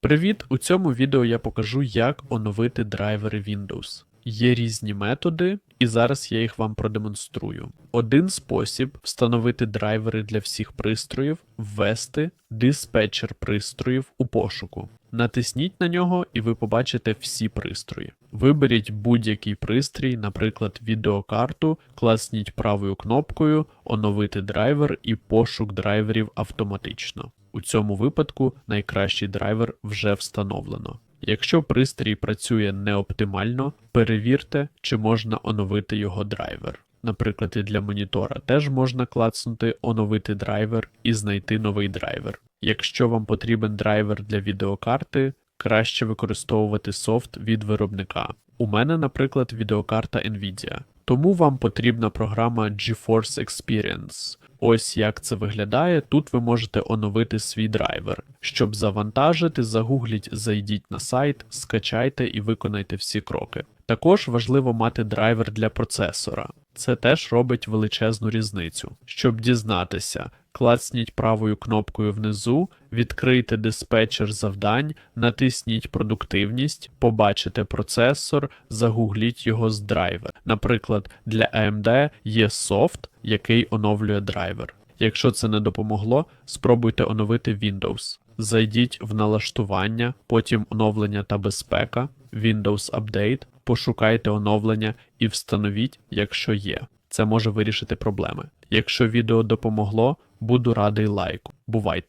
Привіт! У цьому відео я покажу, як оновити драйвери Windows. Є різні методи, і зараз я їх вам продемонструю. Один спосіб встановити драйвери для всіх пристроїв, ввести диспетчер пристроїв у пошуку. Натисніть на нього, і ви побачите всі пристрої. Виберіть будь-який пристрій, наприклад, відеокарту, класніть правою кнопкою Оновити драйвер і пошук драйверів автоматично. У цьому випадку найкращий драйвер вже встановлено. Якщо пристрій працює неоптимально, перевірте, чи можна оновити його драйвер. Наприклад, і для монітора теж можна клацнути оновити драйвер і знайти новий драйвер. Якщо вам потрібен драйвер для відеокарти, краще використовувати софт від виробника. У мене, наприклад, відеокарта Nvidia. Тому вам потрібна програма GeForce Experience. Ось як це виглядає. Тут ви можете оновити свій драйвер. Щоб завантажити, загугліть, зайдіть на сайт, скачайте і виконайте всі кроки. Також важливо мати драйвер для процесора. Це теж робить величезну різницю. Щоб дізнатися, клацніть правою кнопкою внизу, відкрийте диспетчер завдань, натисніть продуктивність, побачите процесор, загугліть його з драйвер. Наприклад, для AMD є софт, який оновлює драйвер. Якщо це не допомогло, спробуйте оновити Windows. Зайдіть в налаштування, потім оновлення та безпека, Windows Update, пошукайте оновлення і встановіть, якщо є. Це може вирішити проблеми. Якщо відео допомогло, буду радий лайку. Бувайте!